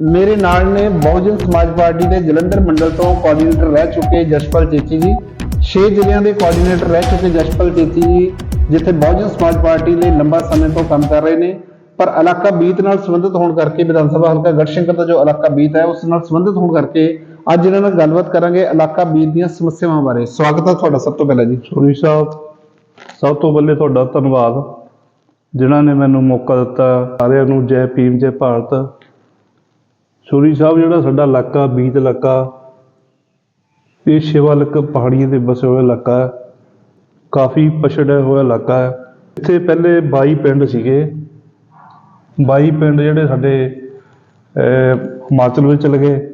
ਮੇਰੇ ਨਾਲ ਨੇ ਬਹੁਜਨ ਸਮਾਜ ਪਾਰਟੀ ਦੇ ਜਲੰਧਰ ਮੰਡਲ ਤੋਂ ਕੋਆਰਡੀਨੇਟਰ ਰਹਿ ਚੁੱਕੇ ਜਸ਼ਪਾਲ ਚੇਚੀ ਜੀ। 6 ਜ਼ਿਲ੍ਹਿਆਂ ਦੇ ਕੋਆਰਡੀਨੇਟਰ ਰਹਿ ਚੁੱਕੇ ਜਸ਼ਪਾਲ ਚੇਚੀ ਜੀ, ਜਿੱਥੇ ਬਹੁਜਨ ਸਮਾਜ ਪਾਰਟੀ ਲਈ ਲੰਬਾ ਸਮੇਂ ਤੋਂ ਕੰਮ ਕਰ ਰਹੇ ਨੇ। ਪਰ ਇਲਾਕਾ ਬੀਤ ਨਾਲ ਸੰਬੰਧਿਤ ਹੋਣ ਕਰਕੇ ਵਿਧਾਨ ਸਭਾ ਹਲਕਾ ਗੜਸ਼ੰਕਰ ਦਾ ਜੋ ਇਲਾਕਾ ਬੀਤ ਹੈ, ਉਸ ਨਾਲ ਸੰਬੰਧਿਤ ਹੋਣ ਕਰਕੇ ਅੱਜ ਇਹਨਾਂ ਨਾਲ ਗੱਲਬਾਤ ਕਰਾਂਗੇ ਇਲਾਕਾ ਬੀਤ ਦੀਆਂ ਸਮੱਸਿਆਵਾਂ ਬਾਰੇ। ਸਵਾਗਤ ਹੈ ਤੁਹਾਡਾ ਸਭ ਤੋਂ ਪਹਿਲਾਂ ਜੀ। ਸੋਰੀ ਸਾਹਿਬ, ਸਭ ਤੋਂ ਪਹਿਲੇ ਤੁਹਾਡਾ ਧੰਨਵਾਦ, ਜਿਨ੍ਹਾਂ ਨੇ ਮੈਨੂੰ ਮੌਕਾ ਦਿੱਤਾ। ਸਾਰਿਆਂ ਨੂੰ ਜੈ ਭੀਮ, ਜੈ ਭਾਰਤ। ਸੋਰੀ ਸਾਹਿਬ ਜਿਹੜਾ ਸਾਡਾ ਇਲਾਕਾ ਬੀਤ ਇਲਾਕਾ, ਇਹ ਸ਼ਿਵਾਲਿਕ ਪਹਾੜੀਆਂ ਤੇ ਵਸਿਆ ਹੋਇਆ ਇਲਾਕਾ ਹੈ। ਕਾਫੀ ਪਛੜਿਆ ਹੋਇਆ ਇਲਾਕਾ ਹੈ। ਇੱਥੇ ਪਹਿਲੇ 22 ਪਿੰਡ ਸੀਗੇ। 22 ਪਿੰਡ ਜਿਹੜੇ ਸਾਡੇ ਹਿਮਾਚਲ ਵਿੱਚ ਚਲੇ ਗਏ।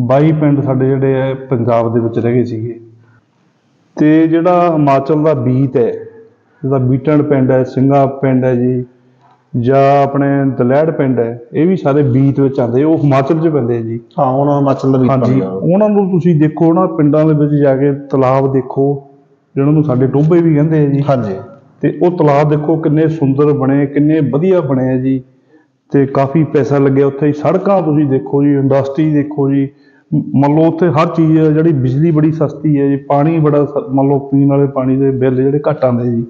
22 ਪਿੰਡ ਸਾਡੇ ਜਿਹੜੇ ਹੈ, ਪੰਜਾਬ ਦੇ ਵਿੱਚ ਰਹਿ ਗਏ ਸੀਗੇ। ਤੇ ਜਿਹੜਾ ਹਿਮਾਚਲ ਦਾ ਬੀਤ ਹੈ ਜਿਹਦਾ ਬੀਟਣ ਪਿੰਡ ਹੈ, ਸਿੰਘਾ ਪਿੰਡ ਹੈ ਜੀ। ਜਾਂ ਆਪਣੇ ਦਲੈੜ ਪਿੰਡ ਹੈ ਇਹ ਵੀ ਸਾਰੇ ਬੀਤ ਵਿੱਚ ਆਉਂਦੇ ਉਹ ਹਿਮਾਚਲ 'ਚ ਪੈਂਦੇ ਆ ਜੀ। ਹਾਂ ਹੁਣ ਹਿਮਾਚਲ ਦਾ ਬੀਤ ਹਾਂਜੀ ਉਹਨਾਂ ਨੂੰ ਤੁਸੀਂ ਦੇਖੋ ਨਾ ਪਿੰਡਾਂ ਦੇ ਵਿੱਚ ਜਾ ਕੇ ਤਲਾਬ ਦੇਖੋ ਜਿਹਨਾਂ ਨੂੰ ਸਾਡੇ ਟੋਭੇ ਵੀ ਕਹਿੰਦੇ ਆ ਜੀ। ਹਾਂਜੀ। ਤੇ ਉਹ ਤਲਾਬ ਦੇਖੋ ਕਿੰਨੇ ਸੁੰਦਰ ਬਣੇ ਕਿੰਨੇ ਵਧੀਆ ਬਣੇ ਆ ਜੀ। ਤੇ ਕਾਫੀ ਪੈਸਾ ਲੱਗਿਆ ਉੱਥੇ ਸੜਕਾਂ ਤੁਸੀਂ ਦੇਖੋ ਜੀ ਇੰਡਸਟਰੀ ਦੇਖੋ ਜੀ। ਮੰਨ ਲਓ ਉੱਥੇ ਹਰ ਚੀਜ਼ ਹੈ ਜਿਹੜੀ ਬਿਜਲੀ ਬੜੀ ਸਸਤੀ ਹੈ ਜੀ। ਪਾਣੀ ਬੜਾ ਸ- ਮੰਨ ਲਓ ਪੀਣ ਵਾਲੇ ਪਾਣੀ ਦੇ ਬਿੱਲ ਜਿਹੜੇ ਘੱਟ ਆਉਂਦੇ ਜੀ।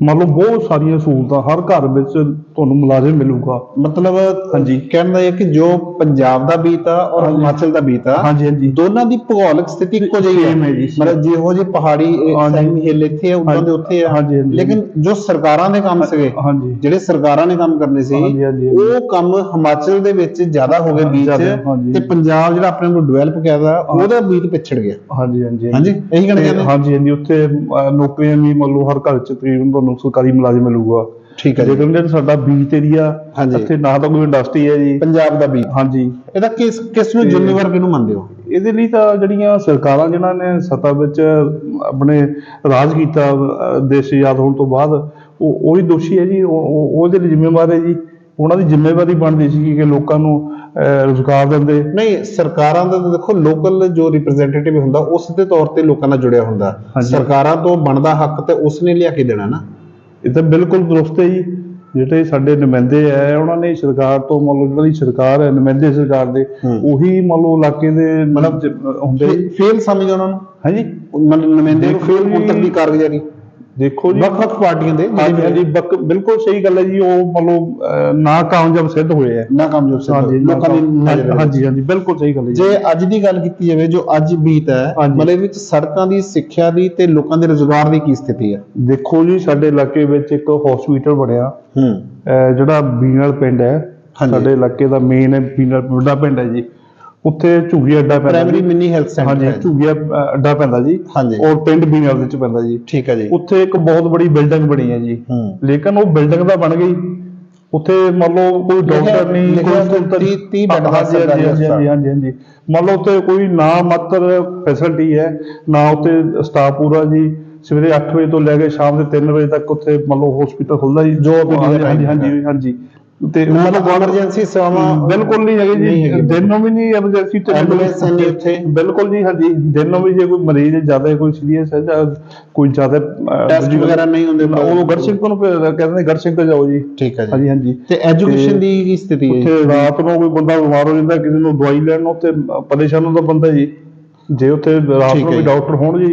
ਮੰਨ ਲਓ ਬਹੁਤ ਸਾਰੀਆਂ ਸਹੂਲਤਾਂ ਹਰ ਘਰ ਵਿੱਚ ਤੁਹਾਨੂੰ ਮੁਲਾਜ਼ਮ ਮਿਲੂਗਾ ਮਤਲਬ ਹਾਂਜੀ। ਕਹਿਣ ਦਾ ਇਹ ਕਿ ਜੋ ਪੰਜਾਬ ਦਾ ਬੀਤ ਆ ਔਰ। ਹਿਮਾਚਲ ਦਾ ਬੀਤ ਆ ਹਾਂਜੀ ਹਾਂਜੀ ਦੋਨਾਂ ਦੀ ਭੂਗੋਲਿਕ ਸਥਿਤੀ ਇੱਕੋ ਜਿਹੀ ਹੈ। ਮਤਲਬ ਜਿਹੋ ਜਿਹੇ ਪਹਾੜੀ। ਸੈਮ ਹਿੱਲ ਇੱਥੇ ਆ ਉਦਾਂ ਹਾਂਜੀ। ਦੇ ਉੱਥੇ ਆ ਹਾਂਜੀ, ਹਾਂਜੀ। ਲੇਕਿਨ ਜੋ ਸਰਕਾਰਾਂ ਦੇ ਕੰਮ ਸੀਗੇ ਜਿਹੜੇ ਸਰਕਾਰਾਂ ਨੇ ਕੰਮ ਕਰਨੇ ਸੀ। ਉਹ ਕੰਮ ਹਿਮਾਚਲ ਦੇ ਵਿੱਚ ਜ਼ਿਆਦਾ ਹੋ ਗਏ ਬੀਚ। ਤੇ ਪੰਜਾਬ ਜਿਹੜਾ ਆਪਣੇ ਨੂੰ ਡਿਵੈਲਪ ਕਰਦਾ ਉਹਦਾ ਬੀਤ ਪਿਛੜ ਗਿਆ ਹਾਂਜੀ ਹਾਂਜੀ ਹਾਂਜੀ ਇਹੀ ਤੇ ਚਾਹੁੰਦੇ ਹਾਂਜੀ ਹਾਂਜੀ ਉੱਥੇ ਨੌਕਰੀਆਂ ਵੀ ਮੰਨ ਲਓ ਹਰ ਘਰ ਚ ਤਕਰੀਬਨ ਤੁਹਾਨੂੰ ਸਰਕਾਰੀ ਮੁਲਾਜ਼ਮ ਮਿਲੂਗਾ। ਠੀਕ ਹੈ ਜੀ। ਜਿਹੜਾ ਸਾਡਾ ਬੀਚ ਏਰੀਆ। ਇੱਥੇ ਨਾ ਤਾਂ ਕੋਈ ਇੰਡਸਟਰੀ ਹੈ ਜੀ। ਪੰਜਾਬ ਦਾ ਬੀਤ ਹਾਂਜੀ। ਇਹਦਾ ਕਿਸ ਕਿਸ ਨੂੰ ਜ਼ਿੰਮੇਵਾਰ ਕਿਹਨੂੰ ਮੰਨਦੇ ਹੋ? ਇਹਦੇ ਲਈ ਤਾਂ ਜਿਹੜੀਆਂ ਸਰਕਾਰਾਂ ਜਿਨ੍ਹਾਂ ਨੇ ਸੱਤਾ ਵਿੱਚ ਆਪਣੇ ਰਾਜ ਕੀਤਾ ਦੇਸ਼ ਆਜ਼ਾਦ ਹੋਣ ਤੋਂ ਬਾਅਦ ਉਹ ਉਹੀ ਦੋਸ਼ੀ ਹੈ ਜੀ। ਉਹ- ਉਹ- ਉਹਦੇ ਲਈ ਜ਼ਿੰਮੇਵਾਰ ਹੈ ਜੀ ਉਹਨਾਂ ਦੀ ਜ਼ਿੰਮੇਵਾਰੀ ਬਣਦੀ ਸੀ ਕਿ ਲੋਕਾਂ ਨੂੰ ਰੁਜ਼ਗਾਰ ਦਿੰਦੇ। ਨਹੀਂ ਸਰਕਾਰਾਂ ਦਾ ਤਾਂ ਦੇਖੋ ਲੋਕਲ ਜੋ ਰਿਪਰੈਜ਼ੈਂਟੇਟਿਵ ਹੁੰਦਾ ਉਸ ਦੇ ਤੌਰ ਤੇ ਲੋਕਾਂ ਨਾਲ ਜੁੜਿਆ ਹੁੰਦਾ। ਸਰਕਾਰਾਂ ਤੋਂ ਬਣਦਾ ਹੱਕ ਤੇ ਉਸ ਨੇ ਲਿਆ ਕੇ ਦੇਣਾ ਨਾ। ਇਹ ਤਾਂ ਬਿਲਕੁਲ ਦਰੁਸਤ ਹੈ ਜੀ ਜਿਹੜੇ ਸਾਡੇ ਨੁਮਾਇੰਦੇ ਆ ਉਹਨਾਂ ਨੇ ਸਰਕਾਰ ਤੋਂ ਮੰਨ ਲਓ ਜਿਹੜੀ ਸਰਕਾਰ ਹੈ ਨੁਮਾਇੰਦੇ ਸਰਕਾਰ ਦੇ। ਉਹੀ ਮੰਨ ਲਓ ਇਲਾਕੇ ਦੇ ਮਤਲਬ ਹੁੰਦੇ। ਫੇਲ ਸਮਝੋ ਉਹਨਾਂ ਨੂੰ ਹਾਂਜੀ ਮਤਲਬ ਨੁਮਾਇੰਦੇ ਨੂੰ ਫੇਲ ਹੁਣ ਤੱਕ। ਦੀ ਕਾਰਗੁਜ਼ਾਰੀ ਦੇਖੋ ਜੀ ਵੱਖ ਵੱਖ ਪਾਰਟੀਆਂ ਦੇ ਹਾਂਜੀ ਹਾਂਜੀ ਬਕ- ਬਿਲਕੁਲ ਸਹੀ ਗੱਲ ਹੈ ਜੀ ਉਹ ਅਹ, ਨਾ ਕਾਮਯਾਬ ਸਿੱਧ ਹੋਏ ਆ ਨਾ ਕਾਮਯਾਬ ਸਿੱਧ ਹਾਂਜੀ ਹੋਏ। ਲੋਕਾਂ ਦੀ ਨਜ਼ਰ ਵਿੱਚ। ਹਾਂਜੀ ਹਾਂਜੀ ਬਿਲਕੁਲ ਸਹੀ ਗੱਲ ਹੈ ਜੀ ਜੇ ਅੱਜ ਦੀ ਗੱਲ ਕੀਤੀ ਜਾਵੇ ਜੋ ਅੱਜ ਬੀਤ ਹੈ ਹਾਂਜੀ। ਮਤਲਬ ਇਹਦੇ ਵਿੱਚ ਸੜਕਾਂ ਦੀ ਸਿੱਖਿਆ ਦੀ ਤੇ ਲੋਕਾਂ ਦੇ ਰੁਜ਼ਗਾਰ ਦੀ ਕੀ ਸਥਿਤੀ ਹੈ ਦੇਖੋ ਜੀ ਸਾਡੇ ਇਲਾਕੇ ਵਿੱਚ ਇੱਕ ਹਸਪੀਟਲ ਬਣਿਆ ਹੂੰ ਅਹ, ਜਿਹੜਾ ਬੀਨਲ ਪਿੰਡ ਹੈ ਹਾਂਜੀ। ਸਾਡੇ ਇਲਾਕੇ ਦਾ ਮੇਨ ਹੈ ਬੀਨਲ ਵੱਡਾ ਪਿੰਡ ਹੈ ਜੀ ਉੱਥੇ ਝੁੱਗੀ ਅੱਡਾ ਪੈਂਦਾ ਪ੍ਰਾਇਮਰੀ। ਮਿਨੀ ਹੈਲਥ ਸੈਂਟਰ ਹਾਂਜੀ ਝੁੱਗੀਆ ਅੱਡਾ ਪੈਂਦਾ ਜੀ। ਹਾਂਜੀ। ਔਰ ਪਿੰਡ ਬੀਨਲ ਦੇ ਵਿੱਚ ਪੈਂਦਾ ਜੀ। ਠੀਕ ਹੈ ਜੀ। ਉੱਥੇ ਇੱਕ ਬਹੁਤ ਬੜੀ ਬਿਲਡਿੰਗ ਬਣੀ ਹੈ ਜੀ। ਲੇਕਿਨ ਉਹ ਬਿਲਡਿੰਗ ਤਾਂ ਬਣ ਗਈ। ਉੱਥੇ ਮੰਨ ਲਓ ਕੋਈ ਡਾਕਟਰ ਨਹੀਂ ਕੋਈ ਉੱਥੇ ਤੀਹ- ਤੀਹ ਬੈੱਡ ਦਾ ਸਰਕਾਰੀ ਹਾਂਜੀ, ਹਸਪਤਾਲ। ਹਾਂਜੀ ਮੰਨ ਲਓ ਉੱਥੇ ਕੋਈ ਨਾ ਮਾਤਰ ਫੈਸਿਲਿਟੀ ਹੈ ਨਾ ਉੱਥੇ ਸਟਾਫ ਪੂਰਾ ਜੀ। ਸਵੇਰੇ 8 ਵਜੇ ਤੋਂ ਲੈ ਕੇ ਸ਼ਾਮ ਦੇ 3 ਵਜੇ ਤੱਕ ਉੱਥੇ ਮੰਨ ਲਓ ਹਸਪੀਟਲ ਖੁੱਲਦਾ ਜੀ। ਜੋ ਦਾ ਹਾਂਜੀ ਹਾਂਜੀ ਹਾਂਜੀ। ਤੇ ਮਤਲਬ ਐਮਰਜੈਂਸੀ ਸੇਵਾਵਾਂ ਬਿਲਕੁਲ ਨਹੀਂ ਹੈਗੇ। ਜੀ। ਦਿਨ ਨੂੰ ਵੀ ਨਹੀਂ ਐਮਰਜੈਂਸੀ ਤੇ Ambulance ਨਹੀਂ ਉੱਥੇ। ਬਿਲਕੁਲ ਜੀ ਹਾਂਜੀ। ਦਿਨ ਨੂੰ ਵੀ ਜੇ ਕੋਈ ਮਰੀਜ਼ ਜ਼ਿਆਦਾ ਕੋਈ ਸੀਰੀਅਸ ਹੈ ਜਾਂ ਕੋਈ ਜ਼ਿਆਦਾ ਟੈਸਟ ਵਗੈਰਾ ਨਹੀਂ ਹੁੰਦੇ ਉਹ ਗੜਸਿੰਘ ਫਿਰ ਕਹਿੰਦੇ ਗੜਸਿੰਘ ਤੋਂ ਜਾਓ ਜੀ। ਠੀਕ ਹੈ ਜੀ। ਹਾਂਜੀ ਹਾਂਜੀ। ਤੇ ਐਜੂਕੇਸ਼ਨ ਦੀ ਕੀ ਸਥਿਤੀ ਹੈ? ਉੱਥੇ ਰਾਤ ਨੂੰ ਕੋਈ ਬੰਦਾ ਬਿਮਾਰ ਹੋ ਜਾਂਦਾ ਕਿਸੇ ਨੂੰ ਦਵਾਈ ਲੈਣ ਨੂੰ ਉੱਥੇ ਪਰੇਸ਼ਾਨ ਹੁੰਦਾ ਬੰਦਾ ਜੀ। ਜੇ ਉੱਥੇ ਰਾਤ ਨੂੰ ਵੀ। ਡਾਕਟਰ ਹੋਣ ਜੀ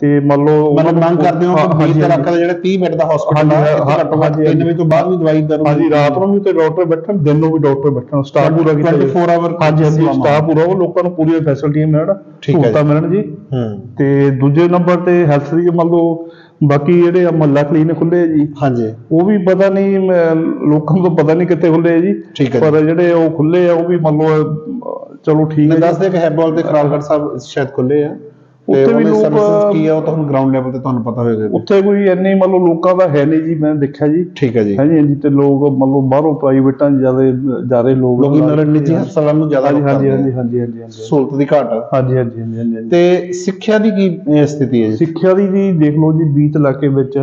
ਤੇ ਮੰਨ ਲਓ ਮਤਲਬ ਮੰਗ ਕਰਦੇ ਹੋ ਕਿ ਬੀਤ ਇਲਾਕਾ ਦਾ ਜਿਹੜਾ 30 ਬੈੱਡ ਦਾ ਹਸਪੀਟਲ ਹੈ ਘੱਟੋ ਘੱਟ ਹਾਂਜੀ, 3 ਵਜੇ ਤੋਂ ਬਾਅਦ ਵੀ ਦਵਾਈ ਦਰ ਹਾਂਜੀ ਰਾਤ ਨੂੰ ਵੀ ਤੇ ਡਾਕਟਰ ਬੈਠਣ ਦਿਨ ਨੂੰ ਵੀ ਡਾਕਟਰ ਬੈਠਣ ਸਟਾਫ ਪੂਰਾ ਕੀਤਾ ਜੀ। 24 ਆਵਰ ਹਾਂਜੀ ਹਾਂਜੀ ਸਟਾਫ ਪੂਰਾ ਉਹ ਲੋਕਾਂ ਨੂੰ ਪੂਰੀਆਂ ਫੈਸਿਲਿਟੀਆਂ ਮਿਲਣ ਸਹੂਲਤਾਂ ਮਿਲਣ ਜੀ। ਹੂੰ। ਤੇ ਦੂਜੇ ਨੰਬਰ ਤੇ ਹੈਲਥ ਦੀ ਮੰਨ ਲਓ ਬਾਕੀ ਜਿਹੜੇ ਮਹੱਲਾ ਕਲੀਨਿਕ ਖੁੱਲੇ ਆ ਜੀ। ਹਾਂਜੀ। ਉਹ ਵੀ ਪਤਾ ਨਹੀਂ ਲੋਕਾਂ ਨੂੰ ਪਤਾ ਨਹੀਂ ਕਿੱਥੇ ਖੁੱਲੇ ਜੀ। ਪਰ ਜਿਹੜੇ ਉਹ ਖੁੱਲੇ ਆ ਉਹ ਵੀ ਮੰਨ ਲਓ ਚਲੋ ਠੀਕ ਹੈ ਦੱਸ ਜੀ। ਦੇ ਕਿ ਹੈਬੋਲ ਤੇ ਖਰਾਲਗੜ੍ਹ ਸਾਹਿਬ ਸ਼ਾਇਦ ਖੁੱਲੇ ਆ। ਉੱਥੇ ਵੀ ਲੋਕ- ਕੀ ਆ ਉਹ ਤਾਂ ਹੁਣ ਗਰਾਊਂਡ ਲੈਵਲ ਤੇ ਤੁਹਾਨੂੰ ਪਤਾ ਹੋਏਗਾ। ਉੱਥੇ ਕੋਈ ਇੰਨੇ ਮੰਨ ਲਓ ਲੋਕਾਂ ਦਾ ਹੈ ਨਹੀਂ ਜੀ ਮੈਂ ਦੇਖਿਆ ਜੀ। ਠੀਕ ਹੈ ਜੀ। ਹਾਂਜੀ ਹਾਂਜੀ ਤੇ ਲੋਕ ਮੰਨ ਲਓ ਬਾਹਰੋਂ ਪ੍ਰਾਈਵੇਟਾਂ ਜ਼ਿਆਦਾ ਜ਼ਿਆਦਾ ਲੋਕ ਲੋਕੀ ਨਰ ਨਿੱਜੀ ਹਸਪਤਾਲਾਂ ਨੂੰ ਜ਼ਿਆਦਾ ਹਾਂਜੀ ਹਾਂਜੀ। ਹਾਂਜੀ ਹਾਂਜੀ ਹਾਂਜੀ ਸਹੂਲਤ ਦੀ ਘਾਟ ਹਾਂਜੀ ਹਾਂਜੀ ਹਾਂਜੀ। ਤੇ ਸਿੱਖਿਆ ਦੀ ਕੀ ਸਥਿਤੀ ਹੈ ਜੀ? ਸਿੱਖਿਆ ਦੀ ਜੀ ਦੇਖ ਲਓ ਜੀ ਬੀਤ ਇਲਾਕੇ ਵਿੱਚ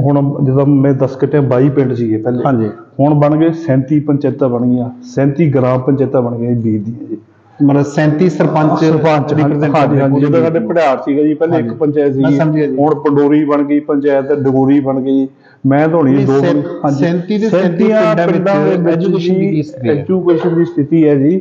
ਹੁਣ ਜਦੋਂ ਮੈਂ 10 ਕਿਤੇ 22 ਪਿੰਡ ਸੀਗੇ ਪਹਿਲੇ। ਹਾਂਜੀ। ਹੁਣ ਬਣ ਗਏ 37 ਪੰਚਾਇਤਾਂ ਬਣ ਗਈਆਂ 37 ਗ੍ਰਾਮ ਪੰਚਾਇਤਾਂ ਬਣ ਗਈਆਂ ਬੀਤ ਦੀਆਂ ਜੀ। ਮਤਲਬ 37 ਸਰਪੰਚ ਸਰਪੰਚ ਹਾਂਜੀ ਹਾਂਜੀ ਜਦੋਂ ਸਾਡੇ ਪੜਿਆਰ ਸੀਗਾ ਜੀ ਪਹਿਲੇ ਇੱਕ। ਪੰਚਾਇਤ ਸੀ। ਹੁਣ ਪੰਡੋਰੀ ਬਣ ਗਈ ਪੰਚਾਇਤ ਡਗੋਰੀ ਬਣ ਗਈ ਮੈਂ ਧੋਣੀ ਦੋ ਸੈਂ- ਸੈਂਤੀ ਦੇ ਸੈਂਤੀ ਪਿੰਡਾਂ ਵਿੱਚ? ਐਜੂਕੇਸ਼ਨ ਦੀ ਸਥਿਤੀ ਹੈ ਜੀ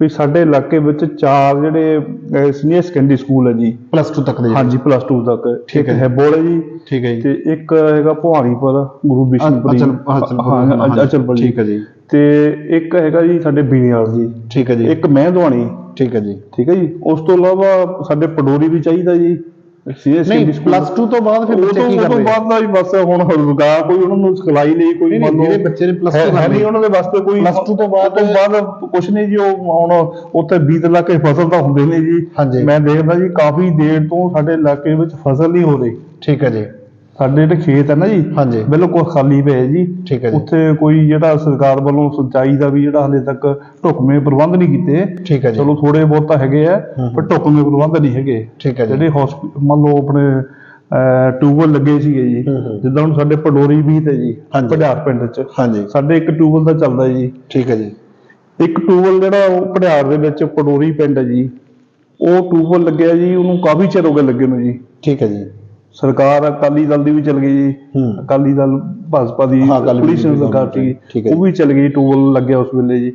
ਵੀ ਸਾਡੇ ਇਲਾਕੇ ਵਿੱਚ ਚਾਰ ਜਿਹੜੇ ਸੀਨੀਅਰ ਸੈਕੰਡਰੀ ਸਕੂਲ ਹੈ ਜੀ। ਪਲੱਸ 2 ਤੱਕ ਦੇ ਹਾਂਜੀ ਪਲੱਸ 2 ਤੱਕ। ਠੀਕ ਇੱਕ ਹੈ। ਹੈਬੋਲ ਹੈ ਜੀ। ਠੀਕ ਹੈ ਜੀ। ਤੇ ਇੱਕ ਹੈਗਾ ਭਵਾਨੀਪੁਰ ਗੁਰੂ ਬਿਸ਼ਨਪੁਰੀ। ਹਾਂ ਅਚਲਪੁਰ ਠੀਕ ਹੈ ਜੀ। ਤੇ ਇੱਕ ਹੈਗਾ ਜੀ ਸਾਡੇ ਬੀਨੀਵਾਲ ਜੀ। ਠੀਕ ਹੈ ਜੀ। ਇੱਕ ਮਹਿਦਵਾਨੀ ਠੀਕ ਹੈ ਜੀ। ਠੀਕ ਹੈ ਜੀ। ਉਸ ਤੋਂ ਇਲਾਵਾ ਸਾਡੇ ਪਡੋਰੀ ਵੀ ਚਾਹੀਦਾ ਜੀ। ਨਹੀਂ ਪਲੱਸ 2 ਤੋਂ ਬਾਅਦ ਫਿਰ ਬੱਚੇ ਕੀ ਉਹ ਤੋਂ ਕਰਦੇ ਬਾਅਦ ਦਾ ਵੀ ਬਸ ਹੁਣ ਰੁਜ਼ਗਾਰ ਕੋਈ ਉਹਨਾਂ ਨੂੰ ਸਿਖਲਾਈ ਲਈ ਕੋਈ ਨਹੀਂ, ਨਹੀਂ, ਜਿਹੜੇ ਬੱਚੇ ਨੇ ਹੈ- ਹੈ ਕਰਨੀ। ਨਹੀਂ ਉਹਨਾਂ ਦੇ ਵਾਸਤੇ ਕੋਈ Plus two ਤੋਂ ਬਾਅਦ- ਤੋਂ ਬਾਅਦ ਕੁਛ ਨਹੀਂ ਜੀ ਉਹ ਹੁਣ ਉੱਥੇ 20 ਲੱਖ ਫਸਲ ਤਾਂ ਹੁੰਦੇ ਨੇ ਜੀ। ਮੈਂ ਦੇਖਦਾ ਜੀ ਕਾਫੀ ਦੇਰ ਤੋਂ ਸਾਡੇ ਇਲਾਕੇ ਵਿੱਚ ਫਸਲ ਨਹੀਂ ਹੋ ਰਹੀ। ਠੀਕ ਹੈ ਜੀ। ਸਾਡੇ ਜਿਹੜੇ ਖੇਤ ਹੈ ਨਾ ਜੀ ਹਾਂਜੀ। ਬਿਲਕੁਲ ਖਾਲੀ ਪਏ ਜੀ। ਠੀਕ ਹੈ ਜੀ। ਉੱਥੇ ਕੋਈ ਜਿਹੜਾ ਸਰਕਾਰ ਵੱਲੋਂ ਸਿੰਚਾਈ ਦਾ ਵੀ ਜਿਹੜਾ ਹਲੇ ਤੱਕ ਢੁਕਵੇਂ ਪ੍ਰਬੰਧ ਨਹੀਂ ਕੀਤੇ। ਠੀਕ ਹੈ ਜੀ। ਚਲੋ ਥੋੜੇ ਬਹੁਤ ਤਾਂ ਹੈਗੇ ਆ। ਪਰ ਢੁਕਵੇਂ ਪ੍ਰਬੰਧ ਨਹੀਂ ਹੈਗੇ। ਠੀਕ ਹੈ ਜੀ। ਜਿਹੜੇ ਹਸਪੀਟਲ ਮੰਨ ਲਓ ਆਪਣੇ ਟਿਊਬਲ ਲੱਗੇ ਸੀਗੇ ਜੀ। ਜਿੱਦਾਂ ਹੁਣ ਸਾਡੇ ਪਡੋਰੀ ਵੀ ਤੇ ਜੀ। ਪੜਿਆਰ ਪਿੰਡ ਚ। ਹਾਂਜੀ। ਸਾਡੇ ਇੱਕ ਟਿਊਬਲ ਦਾ ਚੱਲਦਾ ਜੀ। ਠੀਕ ਹੈ ਜੀ। ਇੱਕ ਟਿਊਬਲ ਜਿਹੜਾ ਉਹ ਪੜਿਆਰ ਦੇ ਵਿੱਚ ਪਡੋਰੀ ਪਿੰਡ ਹੈ ਜੀ। ਉਹ ਟਿਊਬਲ ਲੱਗਿਆ ਜੀ ਉਹਨੂੰ ਕਾਫੀ ਚਿਰ ਹੋ ਗਿਆ ਲੱਗੇ ਨੂੰ ਜੀ। ਠੀਕ ਹੈ ਜੀ। ਸਰਕਾਰ ਅਕਾਲੀ ਦਲ ਦੀ ਵੀ ਚੱਲ ਗਈ ਜੀ। ਅਕਾਲੀ ਦਲ ਭਾਜਪਾ ਦੀ ਪੁਲਿਸ ਸਰਕਾਰ ਸੀ ਉਹ ਵੀ ਚੱਲ ਗਈ ਟੂਲ ਲੱਗਿਆ ਉਸ ਵੇਲੇ ਜੀ।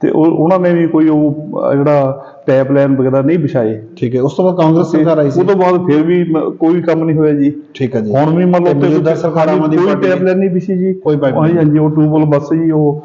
ਤੇ ਉਹ ਉਹਨਾਂ ਨੇ ਵੀ ਕੋਈ ਉਹ ਜਿਹੜਾ ਪਾਈਪਲਾਈਨ ਵਗੈਰਾ ਨਹੀਂ ਵਿਛਾਏ। ਠੀਕ ਹੈ ਉਸ ਤੋਂ ਬਾਅਦ ਕਾਂਗਰਸ ਸਰਕਾਰ ਆਈ ਸੀ। ਉਹ ਤੋਂ ਬਾਅਦ ਫਿਰ ਵੀ ਕੋਈ ਕੰਮ ਨਹੀਂ ਹੋਇਆ ਜੀ। ਠੀਕ ਹੈ ਜੀ। ਹੁਣ ਵੀ ਤੇ ਮਤਲਬ ਮੌਜੂਦਾ ਸਰਕਾਰਾਂ ਦੀ ਕੋਈ ਪਾਈਪਲਾਈਨ ਨਹੀਂ ਵਿਛੀ ਜੀ। ਕੋਈ pipeline ਹਾਂਜੀ ਉਹ ਟੂਬਲ ਬੱਸ ਜੀ ਉਹ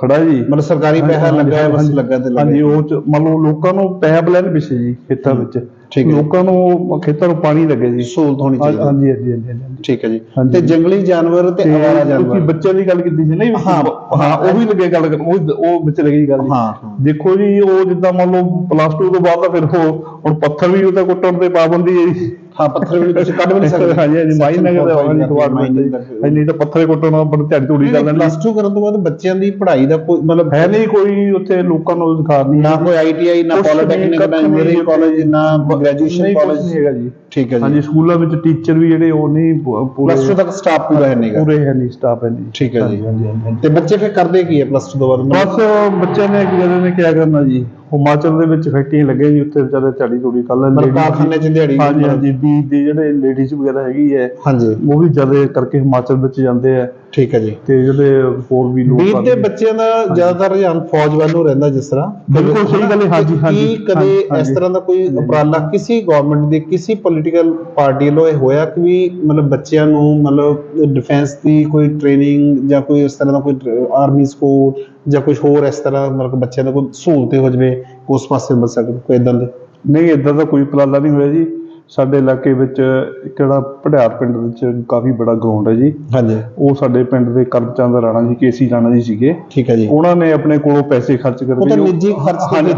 ਖੜਾ ਜੀ। ਮਤਲਬ ਸਰਕਾਰੀ ਪੈਸਾ ਲੱਗਾ ਹੈ ਬਸ ਲੱਗਾ ਤੇ ਲੱਗਾ। ਹਾਂਜੀ ਉਹ ਚ ਮੰਨ ਲਓ ਲੋਕਾਂ ਨੂੰ ਪਾਈਪਲਾਈਨ ਵਿਛੇ ਜੀ ਖੇਤਾਂ ਵਿੱਚ। ਠੀਕ ਹੈ। ਲੋਕਾਂ ਨੂੰ ਖੇਤਾਂ ਨੂੰ ਪਾਣੀ ਲੱਗੇ ਜੀ। ਸਹੂਲਤ ਹੋਣੀ ਚਾਹੀਦੀ। ਹਾਂਜੀ ਹਾਂਜੀ ਹਾਂਜੀ ਠੀਕ ਹੈ ਜੀ। ਤੇ ਜੰਗਲੀ ਜਾਨਵਰ ਤੇ ਆਵਾਰਾ ਤੁਸੀਂ ਜਾਨਵਰ ਬੱਚਿਆਂ ਦੀ ਗੱਲ ਕੀਤੀ ਸੀ ਨਹੀਂ ਹਾਂ, ਹਾਂ। ਉਹ ਵੀ ਲੱਗੇ ਗੱਲ ਉਹ ਉਹ ਵਿੱਚ ਲੱਗੀ ਗੱਲ ਹਾਂ ਦੇਖੋ ਜੀ ਉਹ ਜਿੱਦਾਂ ਮੰਨ ਲਓ ਪਲੱਸ 2 ਤੋਂ ਬਾਅਦ ਤਾਂ ਫਿਰ ਉਹ ਹੁਣ ਪੱਥਰ ਵੀ ਉਹਦਾ ਕੁੱਟਣ ਤੇ ਪਾਬੰਦੀ ਹੈ ਜੀ। ਹਾਂ ਪੱਥਰ ਵੀ ਤੁਸੀਂ ਕੱਢ ਵੀ ਨਹੀਂ ਸਕਦੇ। ਹਾਂਜੀ ਹਾਂਜੀ ਮਾਈ ਨਗਰ ਦਾ ਹਾਂਜੀ ਗਵਾਰ ਮਾਈਨਿੰਗ ਨਹੀਂ ਤਾਂ ਪੱਥਰੇ ਕੁੱਟਣ ਨਾਲ ਬਣ ਝੜ ਝੂੜੀ ਕਰ ਲੈਣੀ ਪਲੱਸ 2 ਕਰਨ ਤੋਂ ਬਾਅਦ ਬੱਚਿਆਂ ਦੀ ਪੜ੍ਹਾਈ ਦਾ ਕੋਈ ਮਤਲਬ ਹੈ ਨਹੀਂ ਕੋਈ ਉੱਥੇ ਲੋਕਾਂ ਨੂੰ ਰੁਜ਼ਗਾਰ ਨਹੀਂ ਨਾ ਕੋਈ ਆਈਟੀਆਈ ਨਾ ਪੋਲੀਟੈਕਨਿਕ ਨਾ ਇੰਜੀਨੀਅਰਿੰਗ ਕਾਲਜ ਨਾ ਗ੍ਰੈਜੂਏਸ਼ਨ ਕੁਛ ਨਹੀਂ ਕਾਲਜ ਹੈਗਾ ਜੀ। ਠੀਕ ਹੈ ਜੀ। ਹਾਂਜੀ ਸਕੂਲਾਂ ਵਿੱਚ ਟੀਚਰ ਵੀ ਜਿਹੜੇ ਉਹ ਨਹੀਂ ਪੂਰੇ ਪਲੱਸ 2 ਤੱਕ ਸਟਾਫ ਪੂਰਾ ਹੈ ਨਹੀਂਗਾ ਪੂਰੇ ਹੈ ਨਹੀਂ ਸਟਾਫ ਹੈ ਨਹੀਂ। ਠੀਕ ਹੈ ਜੀ। ਹਾਂਜੀ ਹਾਂਜੀ ਹਾਂਜੀ ਤੇ ਬੱਚੇ ਫਿਰ ਕਰਦੇ ਕੀ ਹੈ ਪਲੱਸ 2 ਤੋਂ ਬਾਅਦ? ਬਸ ਬੱਚੇ ਨੇ ਕੀ ਕਹਿੰਦੇ ਨੇ ਕਿਆ ਕਰਨਾ ਜੀ? ਹਿਮਾਚਲ ਦੇ ਵਿੱਚ ਫੈਕਟਰੀਆਂ ਲੱਗੇ ਜੀ ਉੱਥੇ ਵਿਚਾਰੇ ਝਾੜੀ ਝੂੜੀ ਕਰ ਲੈਂਦੇ ਮਤਲਬ ਕਾਰਖਾਨੇ ਚ ਦਿਹਾੜੀ ਹਾਂਜੀ ਹਾਂਜੀ ਬੀਜ ਦੇ ਜਿਹੜੇ ਲੇਡੀਜ਼ ਵਗੈਰਾ ਹੈਗੀ ਹੈ ਹਾਂਜੀ। ਉਹ ਵੀ ਜ਼ਿਆਦਾ ਕਰਕੇ ਹਿਮਾਚਲ ਵਿੱਚ ਜਾਂਦੇ ਆ। ਠੀਕ ਹੈ ਜੀ। ਤੇ ਜਿਹੜੇ ਹੋਰ ਵੀ ਲੋਕ ਬੀਤ ਦੇ ਬੱਚਿਆਂ ਦਾ ਜ਼ਿਆਦਾਤਰ ਰੁਝਾਨ ਫੌਜ ਵੱਲ ਨੂੰ ਰਹਿੰਦਾ ਜਿਸ ਤਰ੍ਹਾਂ। ਬਿਲਕੁਲ ਸਹੀ ਗੱਲ ਹੈ, ਹਾਂਜੀ, ਹਾਂਜੀ, ਕੀ ਕਦੇ ਇਸ। ਤਰ੍ਹਾਂ ਦਾ ਕੋਈ ਉਪਰਾਲਾ ਕਿਸੇ ਗਵਰਨਮੈਂਟ ਦੇ ਕਿਸੇ ਪੋਲੀਟੀਕਲ ਪਾਰਟੀ ਵੱਲੋਂ ਇਹ ਹੋਇਆ ਕਿ ਵੀ ਮਤਲਬ ਬੱਚਿਆਂ ਨੂੰ ਮਤਲਬ ਡਿਫੈਂਸ ਦੀ ਕੋਈ ਟ੍ਰੇਨਿੰਗ ਜਾਂ ਕੋਈ ਇਸ ਤਰ੍ਹਾਂ ਦਾ ਕੋਈ ਆਰਮੀ ਸਕੂਲ ਜਾਂ ਕੁਝ ਹੋਰ ਇਸ ਤਰ੍ਹਾਂ ਮਤਲਬ ਬੱਚਿਆਂ ਦਾ ਕੋਈ ਸਹੂਲਤ ਹੋ ਜਵੇ ਉਸ ਪਾਸੇ ਬਸ ਸਕਣ ਕੋਈ ਇਦਾਂ ਦੇ? ਨਹੀਂ ਇਦਾਂ ਦਾ ਕੋਈ ਉਪਰਾਲਾ ਨਹੀਂ ਹੋਇਆ ਜੀ। ਸਾਡੇ ਇਲਾਕੇ ਵਿੱਚ ਜਿਹੜਾ ਪੜਿਆਰ ਪਿੰਡ ਵਿੱਚ ਕਾਫੀ ਬੜਾ ਗਰਾਊਂਡ ਹੈ ਜੀ। ਹਾਂਜੀ। ਉਹ ਸਾਡੇ ਪਿੰਡ ਦੇ ਕਰਮਚੰਦ ਰਾਣਾ ਜੀ ਕੇਸੀ ਰਾਣਾ ਜੀ ਸੀਗੇ। ਠੀਕ ਹੈ ਜੀ। ਉਹਨਾਂ ਨੇ ਆਪਣੇ ਕੋਲੋਂ ਪੈਸੇ ਖਰਚ ਕਰਕੇ ਉਹ ਤਾਂ ਨਿੱਜੀ ਖਰਚ ਹਾਂਜੀ,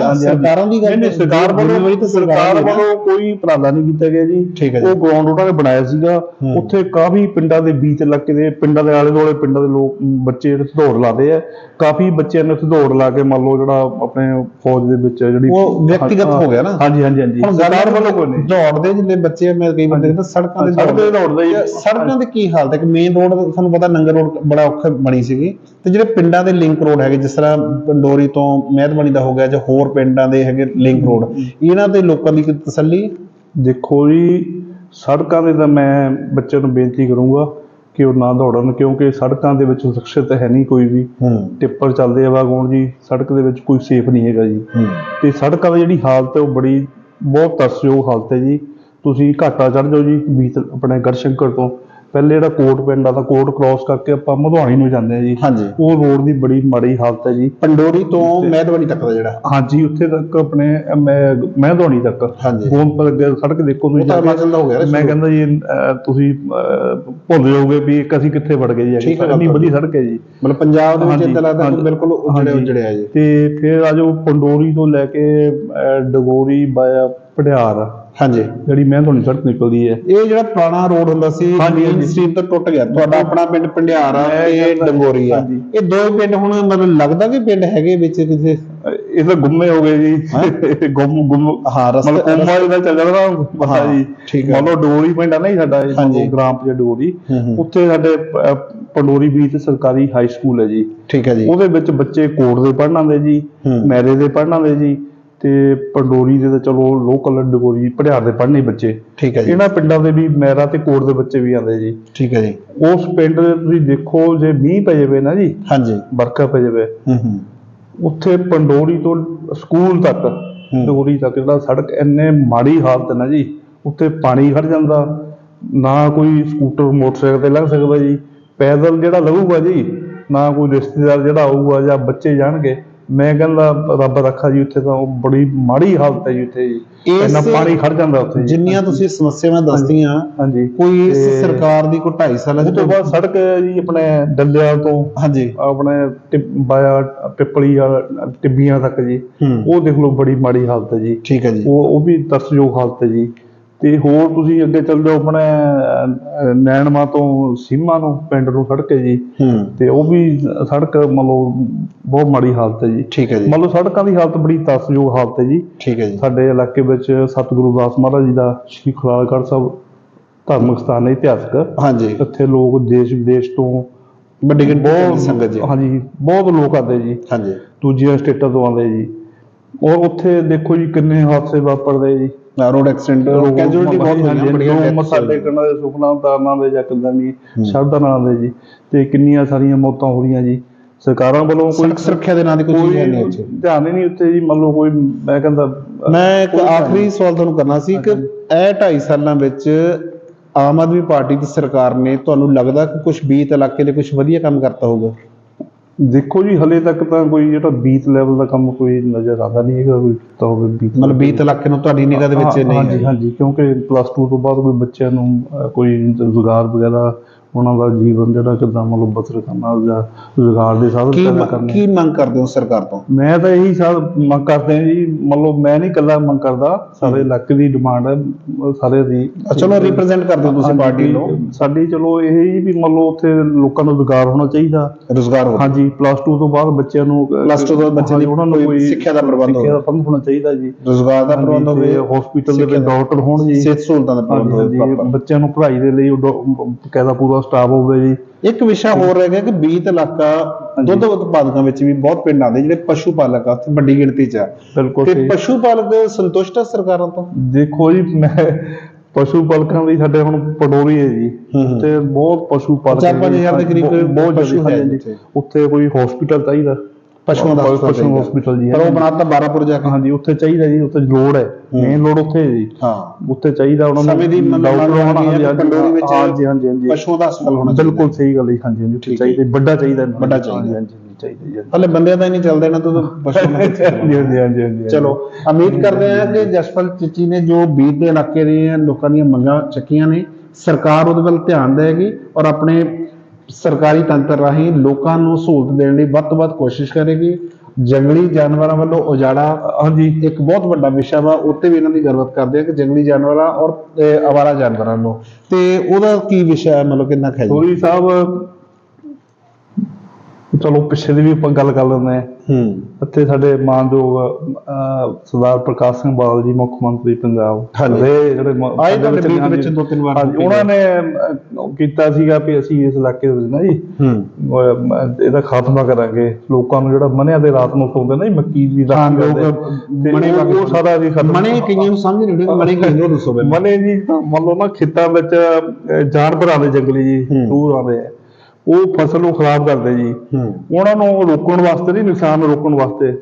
ਹਾਂਜੀ। ਸਰਕਾਰਾਂ ਦੀ ਗੱਲ ਨਹੀਂ ਸਰਕਾਰ ਵੱਲੋਂ ਸਰਕਾਰ। ਵੱਲੋਂ ਕੋਈ ਉਪਰਾਲਾ ਨਹੀਂ ਕੀਤਾ ਗਿਆ ਜੀ। ਠੀਕ ਹੈ ਜੀ। ਉਹ ਗਰਾਊਂਡ ਉਹਨਾਂ ਨੇ ਬਣਾਇਆ ਸੀਗਾ। ਉੱਥੇ ਕਾਫੀ ਪਿੰਡਾਂ ਦੇ ਬੀਚ ਇਲਾਕੇ ਦੇ ਪਿੰਡਾਂ ਦੇ ਆਲੇ ਦੁਆਲੇ ਪਿੰਡਾਂ ਦੇ ਲੋਕ ਬੱਚੇ ਜਿਹੜੇ ਦੌੜ ਲਾਦੇ ਆ। ਕਾਫੀ ਬੱਚਿਆਂ ਨੇ ਉੱਥੇ ਦੌੜ ਲਾ ਕੇ ਮੰਨ ਲਓ ਜਿਹੜਾ ਆਪਣੇ ਫੌਜ ਦੇ ਵਿੱਚ ਜਿਹੜੀ ਉਹ ਵਿਅਕਤੀਗਤ ਹੋ ਗਿਆ ਨਾ। ਹਾਂਜੀ ਹਾਂਜੀ ਹਾਂਜੀ। ਸਰਕਾਰ ਵੱਲੋਂ ਕੋਈ ਨਹੀਂ। ਦੌੜਦੇ ਜਿੰਨੇ ਬੱਚੇ ਮੈਂ ਕਈ ਵਾਰ ਦੇਖਦਾ ਸੜਕਾਂ ਤੇ ਸੜਕ ਤੇ ਦੌੜਦੇ। ਸੜਕਾਂ ਤੇ ਕੀ ਹਾਲਤ ਹੈ ਕਿ ਮੇਨ ਰੋਡ ਤੁਹਾਨੂੰ ਪਤਾ ਨੰਗਰ ਰੋਡ ਬੜਾ ਔਖਾ ਬਣੀ ਸੀਗੀ ਤੇ ਜਿਹੜੇ ਪਿੰਡਾਂ ਦੇ ਲਿੰਕ ਰੋਡ ਹੈਗੇ ਜਿਸ ਤਰ੍ਹਾਂ ਪੰਡੋਰੀ ਤੋਂ ਮਹਿਦਵਾਨੀ ਦਾ ਹੋ ਗਿਆ ਜਾਂ ਹੋਰ ਪਿੰਡਾਂ ਦੇ ਹੈਗੇ ਲਿੰਕ ਰੋਡ ਇਹਨਾਂ ਤੇ ਲੋਕਾਂ ਦੀ ਕੋਈ ਤਸੱਲੀ ਦੇਖੋ ਜੀ ਸੜਕਾਂ ਦੇ ਤਾਂ ਮੈਂ ਬੱਚਿਆਂ ਨੂੰ ਬੇਨਤੀ ਕਰੂੰਗਾ ਕਿ ਉਹ ਨਾ ਦੌੜਨ ਕਿਉਂਕਿ ਸੜਕਾਂ ਦੇ ਵਿੱਚ ਸੁਰੱਖਿਅਤ ਹੈ ਨਹੀਂ ਕੋਈ ਵੀ। ਹੂੰ। ਟਿੱਪਰ ਚੱਲਦੇ ਆ ਵਾਗੋਣ ਜੀ ਸੜਕ ਦੇ ਵਿੱਚ ਕੋਈ ਸੇਫ ਨਹੀਂ ਹੈਗਾ ਜੀ। ਹੂੰ। ਤੇ ਸੜਕਾਂ ਦੀ ਜਿਹੜੀ ਹਾਲਤ ਹੈ ਉਹ ਬੜੀ ਬਹੁਤ ਤਰਸਯੋਗ ਹਾਲਤ ਹੈ ਜੀ। ਤੁਸੀਂ ਘਾਟਾ ਚੜ੍ਹ ਜਾਓ ਜੀ ਬੀਤ ਆਪਣੇ ਗੜਸ਼ੰਕਰ ਤੋਂ। ਪਹਿਲੇ ਜਿਹੜਾ ਕੋਟ ਪਿੰਡ ਆ ਤਾਂ ਕੋਟ ਕ੍ਰਾਸ ਕਰਕੇ ਆਪਾਂ ਮਧਵਾਣੀ ਨੂੰ ਜਾਂਦੇ ਆ ਜੀ। ਹਾਂਜੀ। ਉਹ ਰੋਡ ਦੀ ਬੜੀ ਮਾੜੀ ਹਾਲਤ ਹੈ ਜੀ। ਪੰਡੋਰੀ ਤੋਂ ਮਹਿਦਵਾਨੀ ਤੱਕ ਦਾ ਜਿਹੜਾ। ਹਾਂਜੀ ਉੱਥੇ ਤੱਕ ਆਪਣੇ ਮੈਂ ਮਹਿਦਵਾਣੀ ਤੱਕ। ਹਾਂਜੀ। ਗੋਂਦਪੁਰ ਅੱਗੇ ਸੜਕ ਦੇਖੋ ਤੁਸੀਂ ਜਾ ਕੇ। ਮੈਂ। ਕਹਿੰਦਾ ਜੀ ਤੁਸੀਂ ਭੁੱਲ ਜਾਓਗੇ ਵੀ ਇੱਕ ਅਸੀਂ ਕਿੱਥੇ ਵੜ ਗਏ ਜੀ। ਇੰਨੀ ਵਧੀਆ ਸੜਕ ਹੈ ਜੀ। ਮਤਲਬ ਪੰਜਾਬ ਦੇ ਵਿੱਚ ਇਦਾਂ ਲੱਗਦਾ ਬਿਲਕੁਲ ਉਜੜੇ। ਉਜੜਿਆ ਜੀ। ਤੇ ਫਿਰ ਆ ਜਾਓ ਪੰਡੋਰੀ ਤੋਂ ਲੈ ਕੇ ਡਗੋਰੀ ਬਾਇਆ ਪੜਿਆਰ ਹਾਂਜੀ। ਜਿਹੜੀ ਮੈਂ ਤੁਹਾਨੂੰ ਸੜਕ ਨਿਕਲਦੀ ਹੈ। ਇਹ ਜਿਹੜਾ ਪੁਰਾਣਾ ਰੋਡ ਹੁੰਦਾ ਸੀ ਹਾਂਜੀ, ਮੇਨ। ਸਟ੍ਰੀਮ ਤੋਂ ਟੁੱਟ ਗਿਆ। ਤੁਹਾਡਾ ਆਪਣਾ ਪਿੰਡ ਪੰਡਿਆਰ ਤੇ ਡੰਗੋਰੀ ਆ। ਇਹ ਦੋ ਪਿੰਡ ਹੁਣ ਮਤਲਬ ਲੱਗਦਾ ਕਿ ਪਿੰਡ ਹੈਗੇ ਵਿੱਚ ਕਿਸੇ ਇਹ ਤਾਂ ਗੁੰਮੇ ਹੋ ਗਏ ਜੀ। ਗੁੰਮ ਗੁੰਮ ਹਾਂ ਰਸਤੇ ਮਤਲਬ ਕੋਮਾ ਜਿਹੜਾ ਚੱਲ ਰਿਹਾ ਹਾਂ, ਜੀ। ਠੀਕ ਹੈ। ਮੰਨ ਲਓ ਡੋਰੀ ਪਿੰਡ ਆ ਨਾ ਜੀ ਸਾਡਾ ਇਹ। ਮਤਲਬ ਗ੍ਰਾਮ ਪੰਚਾਇਤ ਡੋਰੀ। ਉੱਥੇ ਸਾਡੇ ਪੰਡੋਰੀ ਬੀਚ ਸਰਕਾਰੀ ਹਾਈ ਸਕੂਲ ਹੈ ਜੀ। ਠੀਕ ਹੈ ਜੀ। ਉਹਦੇ ਵਿੱਚ ਬੱਚੇ ਕੋਟ ਦੇ ਪੜ੍ਹਨ ਆਉਂਦੇ ਜੀ। ਮੈਰੇ ਦੇ ਪੜ੍ਹਨ ਆਉਂਦੇ ਜੀ। ਤੇ ਪੰਡੋਰੀ ਦੇ ਤਾਂ ਚਲੋ ਲੋਕਲ ਡਗੋਰੀ ਪੜਿਆਰ ਦੇ ਪੜ੍ਹਨੇ ਬੱਚੇ। ਠੀਕ ਹੈ ਜੀ। ਇਹਨਾਂ ਪਿੰਡਾਂ ਦੇ ਵੀ ਮੈਰਾ ਤੇ ਕੋਟ ਦੇ ਬੱਚੇ ਵੀ ਆਉਂਦੇ ਜੀ। ਠੀਕ ਹੈ ਜੀ। ਉਸ ਪਿੰਡ ਦੇ ਤੁਸੀਂ ਦੇਖੋ ਜੇ ਮੀਂਹ ਪੈ ਜਾਵੇ ਨਾ ਜੀ ਹਾਂਜੀ। ਵਰਖਾ ਪੈ ਜਾਵੇ ਹੂੰ ਹੂੰ। ਉੱਥੇ ਪੰਡੋਰੀ ਤੋਂ ਸਕੂਲ ਤੱਕ ਡੋਰੀ ਤੱਕ ਜਿਹੜਾ ਸੜਕ ਇੰਨੇ ਮਾੜੀ ਹਾਲਤ ਹੈ ਨਾ ਜੀ ਉੱਥੇ ਪਾਣੀ ਖੜ ਜਾਂਦਾ ਨਾ ਕੋਈ ਸਕੂਟਰ ਮੋਟਰਸਾਈਕਲ ਤੇ ਲੰਘ ਸਕਦਾ ਜੀ। ਪੈਦਲ ਜਿਹੜਾ ਲਊਗਾ ਜੀ ਨਾ ਕੋਈ ਰਿਸ਼ਤੇਦਾਰ ਜਿਹੜਾ ਆਊਗਾ ਜਾਂ ਬੱਚੇ ਜਾਣਗੇ ਮੈਂ ਕਹਿੰਦਾ ਰੱਬ ਰੱਖਾ ਜੀ ਉੱਥੇ ਤਾਂ ਉਹ ਬੜੀ ਮਾੜੀ ਹਾਲਤ ਹੈ ਜੀ ਉੱਥੇ ਇੰਨਾ ਪਾਣੀ ਖੜ ਜਾਂਦਾ ਉੱਥੇ ਜਿੰਨੀਆਂ ਤੁਸੀਂ ਸਮੱਸਿਆਵਾਂ ਦੱਸਦੀਆਂ ਹਾਂਜੀ। ਕੋਈ ਇਸ ਸਰਕਾਰ ਦੀ ਕੋਈ 2.5 ਸਾਲਾਂ ਉਸ ਤੋਂ ਬਾਅਦ ਸੜਕ ਜੀ ਆਪਣੇ ਡੱਲਿਆਂ ਤੋਂ। ਹਾਂਜੀ। ਆਪਣੇ ਬਾਇਆ ਪਿੱਪਲੀ ਵਾਲਾ ਟਿੱਬੀਆਂ ਤੱਕ ਜੀ। ਉਹ ਦੇਖ ਲਓ ਬੜੀ ਮਾੜੀ ਹਾਲਤ ਹੈ ਜੀ। ਠੀਕ ਹੈ ਜੀ। ਉਹ ਉਹ ਵੀ ਤਰਸਯੋਗ ਹਾਲਤ ਹੈ ਜੀ। ਤੇ ਹੋਰ ਤੁਸੀਂ ਅੱਗੇ ਚੱਲ ਜਾਓ ਆਪਣੇ ਨੈਣਮਾ ਤੋਂ ਸੀਮਾ ਨੂੰ ਪਿੰਡ ਨੂੰ ਸੜਕ ਹੈ ਜੀ। ਤੇ ਉਹ ਵੀ ਸੜਕ ਮੰਨ ਲਓ ਬਹੁਤ ਮਾੜੀ ਹਾਲਤ ਹੈ ਜੀ। ਠੀਕ ਹੈ ਜੀ। ਮੰਨ ਲਓ ਸੜਕਾਂ ਦੀ ਹਾਲਤ ਬੜੀ ਤਰਸਯੋਗ ਹਾਲਤ ਹੈ ਜੀ। ਠੀਕ ਹੈ ਜੀ। ਸਾਡੇ ਇਲਾਕੇ ਵਿੱਚ ਸਤਿਗੁਰੂ ਦਾਸ ਮਹਾਰਾਜ ਜੀ ਦਾ ਸ਼੍ਰੀ ਖੁਰਾਲਗੜ੍ਹ ਸਾਹਿਬ ਧਾਰਮਿਕ ਸਥਾਨ ਹੈ ਇਤਿਹਾਸਕ। ਹਾਂਜੀ। ਇੱਥੇ ਲੋਕ ਦੇਸ਼ ਵਿਦੇਸ਼ ਤੋਂ ਵੱਡੀ ਗਿਣਤੀ ਦੀ ਸੰਗਤ ਜੀ। ਹਾਂਜੀ ਬਹੁਤ ਲੋਕ ਆਉਂਦੇ ਜੀ। ਹਾਂਜੀ। ਦੂਜੀਆਂ ਸਟੇਟਾਂ ਤੋਂ ਆਉਂਦੇ ਜੀ। ਔਰ ਉੱਥੇ ਦੇਖੋ ਜੀ ਕਿੰਨੇ ਹਾਦਸੇ ਵਾਪਰਦੇ ਜੀ। ਰੋਡ ਐਕਸੀਡੈਂਟ ਕੈਜੂਅਲਟੀ ਬਹੁਤ ਹੋਈਆਂ ਬੜੀਆਂ ਹੋਈਆਂ। ਟੇਕਣ ਦੇ ਸੁਖਨਾ ਉਤਾਰਨਾਂ ਦੇ ਜਾਂ ਕਿੱਦਾਂ ਵੀ ਸ਼ਰਧਾ ਨਾਲ ਦੇ ਜੀ ਤੇ ਕਿੰਨੀਆਂ ਸਾਰੀਆਂ ਮੌਤਾਂ ਹੋ ਰਹੀਆਂ ਜੀ। ਸਰਕਾਰਾਂ ਵੱਲੋਂ ਕੋਈ ਸੁਰੱਖਿਆ ਦੇ ਨਾਂ ਦੀ ਕੋਈ ਚੀਜ਼ ਨਹੀਂ ਇੱਥੇ। ਧਿਆਨ ਹੀ ਨਹੀਂ ਉੱਤੇ ਜੀ ਮੰਨ ਲਓ ਕੋਈ ਮੈਂ ਕਹਿੰਦਾ ਮੈਂ ਇੱਕ ਆਖਰੀ ਸਵਾਲ ਤੁਹਾਨੂੰ ਕਰਨਾ ਸੀ ਕਿ ਇਹ 2.5 ਸਾਲਾਂ ਵਿੱਚ ਆਮ ਆਦਮੀ ਪਾਰਟੀ ਦੀ ਸਰਕਾਰ ਨੇ ਤੁਹਾਨੂੰ ਲੱਗਦਾ ਕਿ ਕੁਝ ਬੀਤ ਇਲਾਕੇ ਦੇ ਕੁਝ ਵਧੀਆ ਕੰਮ ਕਰਤਾ ਹੋਊਗਾ? ਦੇਖੋ ਜੀ ਹਲੇ ਤੱਕ ਤਾਂ ਕੋਈ ਜਿਹੜਾ ਬੀਤ ਲੈਵਲ ਦਾ ਕੰਮ ਕੋਈ ਨਜ਼ਰ ਆਉਂਦਾ ਨਹੀਂ ਹੈਗਾ ਕੋਈ ਕੀਤਾ ਹੋਵੇ ਬੀਤ ਮਤਲਬ ਬੀਤ ਇਲਾਕੇ ਨੂੰ ਤੁਹਾਡੀ ਨਿਗਾਹ ਦੇ ਵਿੱਚ ਨਹੀਂ ਹਾਂਜੀ ਹਾਂਜੀ ਕਿਉਂਕਿ ਪਲੱਸ 2 ਤੋਂ ਬਾਅਦ ਕੋਈ ਬੱਚਿਆਂ ਨੂੰ ਅਹ, ਕੋਈ ਰੁਜ਼ਗਾਰ ਵਗੈਰਾ ਉਹਨਾਂ ਦਾ ਜੀਵਨ ਜਿਹੜਾ ਕਿੱਦਾਂ ਮਤਲਬ ਬਸਰ ਕਰਨਾ ਜਾਂ ਰੁਜ਼ਗਾਰ ਦੇ ਸਾਧਨ ਕੀ ਪੈਦਾ ਕਰਨੇ। ਕੀ ਮੰਗ ਕਰਦੇ ਹੋ ਸਰਕਾਰ ਤੋਂ? ਮੈਂ ਤਾਂ ਇਹੀ ਸਭ ਮੰਗ ਕਰਦੇ ਹਾਂ ਜੀ ਮਤਲਬ ਮੈਂ ਨਹੀਂ ਇਕੱਲਾ ਮੰਗ ਕਰਦਾ ਸਾਰੇ ਇਲਾਕੇ ਦੀ ਡਿਮਾਂਡ ਹੈ ਸਾਰੇ ਦੀ ਚਲੋ ਰਿਪਰੈਜ਼ੈਂਟ ਕਰਦੇ ਹੋ ਤੁਸੀਂ ਪਾਰਟੀ ਨੂੰ? ਸਾਡੀ ਚਲੋ ਇਹ ਹੀ ਵੀ ਮੰਨ ਲਓ ਉੱਥੇ ਲੋਕਾਂ ਨੂੰ ਰੁਜ਼ਗਾਰ ਹੋਣਾ ਚਾਹੀਦਾ। ਰੋਜ਼ਗਾਰ ਹੋ ਹਾਂਜੀ ਪਲੱਸ 2 ਤੋਂ ਬਾਅਦ ਬੱਚਿਆਂ ਨੂੰ Plus two ਤੋਂ ਬਾਅਦ ਬੱਚਿਆਂ ਦੀ ਉਹਨਾਂ ਨੂੰ ਕੋਈ ਸਿੱਖਿਆ ਦਾ ਪ੍ਰਬੰਧ ਹੋਣਾ ਚਾਹੀਦਾ ਜੀ। ਰੋਜ਼ਗਾਰ ਦਾ ਪ੍ਰਬੰਧ ਹੋਵੇ ਹਸਪੀਟਲ ਦੇ ਵਿੱਚ ਡਾਕਟਰ ਹੋਣ ਜੀ। ਸਿਹਤ ਸਹੂਲਤਾਂ ਦਾ ਪ੍ਰਬੰਧ ਹੋਵੇ। ਬੱਚਿਆਂ ਨੂੰ ਪੜ੍ਹਾਈ ਦੇ ਲਈ ਉਹ ਬਕਾਇਦਾ ਪੂਰਾ ਸਟਾਫ ਹੋਵੇ ਜੀ ਇੱਕ ਵਿਸ਼ਾ ਹੋਰ ਰਹਿ ਗਿਆ ਕਿ ਬੀਤ ਇਲਾਕਾ ਦੁੱਧ ਉਤਪਾਦਕਾਂ ਵਿੱਚ ਵੀ ਬਹੁਤ ਪਿੰਡ ਆਉਂਦੇ ਜਿਹੜੇ ਪਸ਼ੂ ਪਾਲਕ ਆ ਉੱਥੇ ਵੱਡੀ ਗਿਣਤੀ 'ਚ ਆ ਬਿਲਕੁਲ ਤੇ। ਪਸ਼ੂ ਪਾਲਕ ਸੰਤੁਸ਼ਟ ਆ ਸਰਕਾਰਾਂ ਤੋਂ ਦੇਖੋ ਜੀ ਮੈਂ ਪਸ਼ੂ ਪਾਲਕਾਂ ਦੀ ਸਾਡੇ ਹੁਣ ਪਡੋਰੀ ਹੈ ਜੀ। ਤੇ ਬਹੁਤ ਪਸ਼ੂ ਪਾਲਕ ਚਾਰ ਪੰਜ ਹਜ਼ਾਰ ਦੇ ਕਰੀਬ ਬਹੁਤ- ਪਸ਼ੂ ਹੈ। ਉੱਥੇ। ਉੱਥੇ ਕੋਈ ਹਸਪੀਟਲ ਚਾਹੀਦਾ ਪਸ਼ੂਆਂ ਦਾ ਪਸ਼ੂ। ਹਸਪੀਟਲ ਜੀ ਪਰ ਉਹ। ਬਣਾਤਾ 12ਪੁਰ ਜਾ ਕੇ। ਹਾਂਜੀ ਉੱਥੇ ਚਾਹੀਦਾ ਜੀ ਉੱਥੇ ਲੋੜ ਹੈ। ਮੇਨ ਲੋੜ ਉੱਥੇ ਹੈ ਜੀ। ਹਾਂ। ਉੱਥੇ ਚਾਹੀਦਾ ਉਹਨਾਂ ਨੂੰ ਸਮੇਂ ਦੀ ਡਾਕਟਰ ਹੋਣਾ ਹਾਂਜੀ, ਹਾਂਜੀ। ਹਾਂਜੀ ਹਾਂਜੀ ਪਸ਼ੂਆਂ ਦਾ ਹਸਪਤਾਲ ਹੋਣਾ ਬਿਲਕੁਲ ਸਹੀ ਗੱਲ ਹੈ ਹਾਂਜੀ ਹਾਂਜੀ ਉੱਥੇ। ਚਾਹੀਦਾ ਵੱਡਾ ਚਾਹੀਦਾ। ਵੱਡਾ ਚਾਹੀਦਾ। ਹਾਂਜੀ ਚਾਹੀਦਾ ਹਲੇ ਬੰਦਿਆਂ ਦਾ ਹੀ ਨਹੀਂ ਚੱਲਦਾ ਇਹਨਾਂ ਤੋਂ ਦਾ। ਹਾਂਜੀ ਹਾਂਜੀ ਹਾਂਜੀ ਚਲੋ ਉਮੀਦ ਕਰਦੇ ਹਾਂ ਕਿ ਜਸਪਾਲ ਚਿੱਚੀ ਨੇ ਜੋ ਬੀਤ ਦੇ ਇਲਾਕੇ ਦੇ ਲੋਕਾਂ ਦੀਆਂ ਮੰਗਾਂ ਚੱਕੀਆਂ ਨੇ ਸਰਕਾਰ ਉਹਦੇ ਵੱਲ ਧਿਆਨ ਦੇਵੇਗੀ ਔਰ ਆਪਣੇ ਸਰਕਾਰੀ ਤੰਤਰ ਰਾਹੀਂ ਲੋਕਾਂ ਨੂੰ ਸਹੂਲਤ ਦੇਣ ਲਈ ਵੱਧ ਤੋਂ ਵੱਧ ਕੋਸ਼ਿਸ਼ ਕਰੇਗੀ। ਜੰਗਲੀ ਜਾਨਵਰਾਂ ਵੱਲੋਂ ਉਜਾੜਾ ਹਾਂਜੀ, ਇੱਕ ਬਹੁਤ ਵੱਡਾ ਵਿਸ਼ਾ ਵਾ ਉੱਤੇ ਵੀ ਇਹਨਾਂ ਦੀ ਗੱਲਬਾਤ ਕਰਦੇ ਆ ਕਿ ਜੰਗਲੀ ਜਾਨਵਰਾਂ ਔਰ ਅਵਾਰਾ ਜਾਨਵਰਾਂ ਨੂੰ ਤੇ ਉਹਦਾ ਕੀ ਵਿਸ਼ਾ ਹੈ? ਮਤਲਬ ਕਿੰਨਾ ਖਾਈ ਸੋਰੀ ਸਾਹਿਬ ਚਲੋ ਪਿੱਛੇ ਦੀ ਵੀ ਆਪਾਂ ਗੱਲ ਕਰ ਲੈਂਦੇ ਹਾਂ। ਹੂੰ। ਇੱਥੇ ਸਾਡੇ ਮਾਨਯੋਗ ਅਹ, ਸਰਦਾਰ ਪ੍ਰਕਾਸ਼ ਸਿੰਘ ਬਾਦਲ ਜੀ ਮੁੱਖ ਮੰਤਰੀ ਪੰਜਾਬ। ਹਾਂਜੀ। ਜਿਹੜੇ ਮ- ਆਏ ਸਾਡੇ ਤੁਹਾਡੇ ਵਿੱਚ ਦੋ ਤਿੰਨ ਵਾਰ ਹਾਂਜੀ ਉਹਨਾਂ ਨੇ ਅਹ, ਕੀਤਾ ਸੀਗਾ ਵੀ ਅਸੀਂ ਇਸ ਇਲਾਕੇ ਦੇ ਵਿੱਚ ਨਾ ਜੀ ਹੂੰ। ਅਹ, ਇਹਦਾ ਖਾਤਮਾ ਕਰਾਂਗੇ। ਲੋਕਾਂ ਨੂੰ ਜਿਹੜਾ ਮਨਿਆਂ ਦੇ ਰਾਤ ਨੂੰ ਸੌਂਦੇ ਨਾ ਜੀ ਮੱਕੀ ਦੀ ਹਾਂ, ਰਾਖੀ ਲੋਕ ਤੇ ਮਣੇ ਉਹ- ਸਾਰਾ ਵੀ ਖਤਮ ਮਣੇ ਕਈਆਂ ਨੂੰ ਸਮਝ ਨਹੀਂ ਆਉਂਦੀ ਮਣੇ ਕੀ ਉਹ ਦੱਸੋ ਪਹਿਲਾਂ ਮਨੇ ਜੀ ਤਾਂ ਮੰਨ ਲਓ ਨਾ ਖੇਤਾਂ ਵਿੱਚ ਅਹ, ਜਾਨਵਰਾਂ ਦੇ ਜੰਗਲੀ ਜੀ ਹੂੰ। ਸੂਰ ਆਉਂਦੇ ਆ। ਉਹ ਫਸਲ ਨੂੰ ਖਰਾਬ ਕਰਦੇ ਜੀ। ਉਹਨਾਂ ਨੂੰ ਰੋਕਣ ਵਾਸਤੇ ਨਹੀਂ ਨੁਕਸਾਨ ਰੋਕਣ ਵਾਸਤੇ।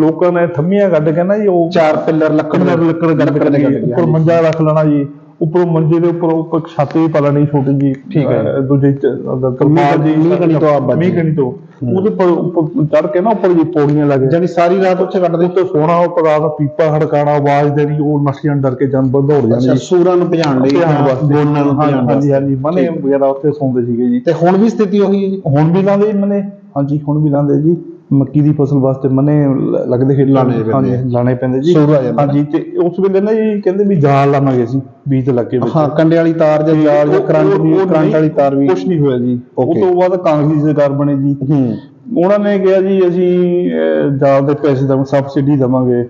ਲੋਕਾਂ ਨੇ ਥੰਮੀਆਂ ਕੱਢ ਕੇ ਨਾ ਜੀ ਉਹ ਚਾਰ ਪਿੱਲਰ ਲੱਕੜ ਦੇ ਲੱਕੜ ਲੱਕੜ ਕੱਢ ਲੱਕੜ ਦੇ ਕੇ ਕੱਢ ਜੀ, ਕੇ, ਉੱਪਰ। ਮੰਜਾ ਰੱਖ ਲੈਣਾ ਜੀ। ਉੱਪਰ ਮੰਜੇ ਦੇ ਉੱਪਰ ਉੱਪਰ ਛੱਤ ਵੀ ਪਾ ਲੈਣੀ ਛੋਟੀ ਜੀ ਠੀਕ ਹੈ। ਦੂਜੇ ਤਰਪਾਲ ਜੀ ਮੀਂਹ ਕਣੀ ਤੋਂ ਆਪ ਬਚ ਮੀਂਹ ਕਣੀ ਤੋਂ। ਉਹਦੇ ਪਰ ਉੱਪਰ ਚੜ ਕੇ ਨਾ ਉੱਪਰ ਜੀ ਪੌੜੀਆਂ ਲੱਗ ਜਾਨੀ ਸਾਰੀ ਰਾਤ ਉੱਥੇ ਕੱਢਦੇ ਉੱਤੇ ਸੋਣਾ ਉੱਪਰ ਰਾਤ ਪੀਪਾ ਖੜਕਾਣਾ ਆਵਾਜ਼ ਦੇਣੀ ਉਹ ਨਸ਼ਿਆਂ ਡਰ ਕੇ ਜਾਨਵਰ ਦੌੜ ਅੱਛਾ ਜਾਣੇ ਸੂਰਾਂ ਨੂੰ ਭਜਾਉਣ ਲਈ ਗੋਨਾਂ ਨੂੰ ਭਜਾਉਣ ਹਾਂਜੀ ਹਾਂਜੀ ਮਨੇ ਵਗੈਰਾ ਉੱਥੇ ਸੌਂਦੇ ਸੀਗੇ ਜੀ। ਤੇ ਹੁਣ ਵੀ ਸਥਿਤੀ ਉਹੀ ਹੈ ਜੀ? ਹੁਣ ਵੀ ਲਾਉਂਦੇ ਮਨੇ। ਹਾਂਜੀ ਹੁਣ ਵੀ ਲਾਉਂਦੇ ਜੀ। ਮੱਕੀ ਦੀ ਫਸਲ ਵਾਸਤੇ ਮਨੇ ਲੱਗਦੇ ਖੇਤ ਲਾਉਣੇ ਪੈਂਦੇ। ਲਾਣੇ ਪੈਂਦੇ ਜੀ। ਹਾਂਜੀ ਤੇ ਉਸ ਵੇਲੇ ਨਾ ਜੀ ਕਹਿੰਦੇ ਵੀ ਜਾਲ ਲਾਵਾਂਗੇ ਅਸੀਂ ਬੀਜ ਲੱਗੇ ਵਿੱਚ। ਹਾਂ ਕੰਡੇ ਵਾਲੀ ਤਾਰ ਜਾਂ ਜਾਲ ਜਾਂ ਕਰੰਟ ਦੀ ਕਰੰਟ ਵਾਲੀ ਤਾਰ ਵੀ। ਕੁਝ ਨਹੀਂ ਹੋਇਆ ਜੀ। Okay. ਤੋਂ ਬਾਅਦ ਕਾਂਗਰਸੀ ਸਰਕਾਰ ਬਣੀ ਜੀ। ਉਹਨਾਂ ਨੇ ਕਿਹਾ ਜੀ ਅਸੀਂ ਦਾਲ ਦੇ ਪੈਸੇ ਦਵਾਂਗੇ ਸਬਸਿਡੀ ਦਵਾਂਗੇ।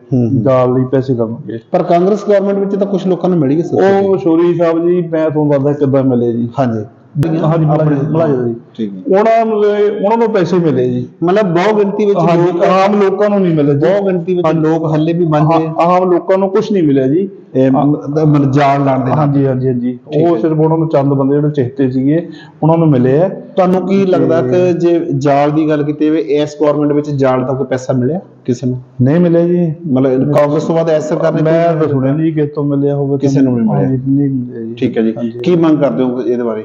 ਦਾਲ ਲਈ ਪੈਸੇ ਦਵਾਂਗੇ। ਪਰ ਕਾਂਗਰਸ ਗਵਰਨਮੈਂਟ ਵਿੱਚ ਤਾਂ ਕੁਝ ਲੋਕਾਂ ਨੂੰ ਮਿਲੀ ਗਈ subsidy। ਉਹ ਸ਼ੋਰੀ ਸਾਹਿਬ ਜੀ ਮੈਂ ਤੁਹਾਨੂੰ ਦੱਸਦਾ ਕਿੱਦਾਂ ਮਿਲੇ ਜੀ। ਹਾਂਜੀ। ਹਾਂਜੀ ਆਪਣੇ- ਮਲਾਜਾ ਜੀ ਠੀਕ ਹੈ। ਉਹਨਾਂ ਨੂੰ ਉਹਨਾਂ ਨੂੰ ਪੈਸੇ ਮਿਲੇ ਜੀ। ਮਤਲਬ ਬਹੁ ਗਿਣਤੀ ਵਿੱਚ ਹਾਂਜੀ ਲੋਕ ਆਮ ਲੋਕਾਂ ਨੂੰ ਨਹੀਂ ਮਿਲੇ ਜੀ। ਬਹੁ ਗਿਣਤੀ ਵਿੱਚ ਲੋਕ ਹੱਲੇ ਵੀ ਮੰਨਦੇ ਆ- ਆਮ ਲੋਕਾਂ ਨੂੰ ਕੁਝ ਨਹੀਂ ਮਿਲਿਆ ਜੀ। ਮਤਲਬ ਜਾਲ ਲਾਣ ਦੇ ਨਾਲ। ਹਾਂਜੀ ਹਾਂਜੀ ਹਾਂਜੀ। ਠੀਕ ਉਹ ਹੈ। ਸਿਰਫ ਉਹਨਾਂ ਨੂੰ ਚੰਦ ਬੰਦੇ ਜਿਹੜੇ ਚਿਹਤੇ ਸੀਗੇ ਉਹਨਾਂ ਨੂੰ ਮਿਲੇ ਆ। ਤੁਹਾਨੂੰ ਕੀ ਲੱਗਦਾ ਕਿ ਜੇ ਜਾਲ ਦੀ ਗੱਲ ਕੀਤੀ ਜਾਵੇ ਇਸ ਗਵਰਨਮੈਂਟ ਵਿੱਚ ਜਾਲ ਦਾ ਕੋਈ ਪੈਸਾ ਮਿਲਿਆ ਕਿਸੇ ਨੂੰ? ਨਹੀਂ ਮਿਲੇ ਜੀ। ਮਤਲਬ ਕਾਂਗਰਸ ਤੋਂ ਬਾਅਦ ਇਸ ਸਰਕਾਰ ਨੇ ਮੈਂ ਸੁਣਿਆ ਨਹੀਂ ਕਿ ਤੋਂ ਮਿਲਿਆ ਹੋਵੇ ਕਿਸੇ ਨੂੰ ਨਹੀਂ ਮਿਲਿਆ। ਹਾਂਜੀ, ਨਹੀਂ ਮਿਲਿਆ ਜੀ। ਠੀਕ ਹੈ ਜੀ। ਕੀ ਮੰਗ ਕਰਦੇ ਹੋ ਇਹਦੇ ਬਾਰੇ?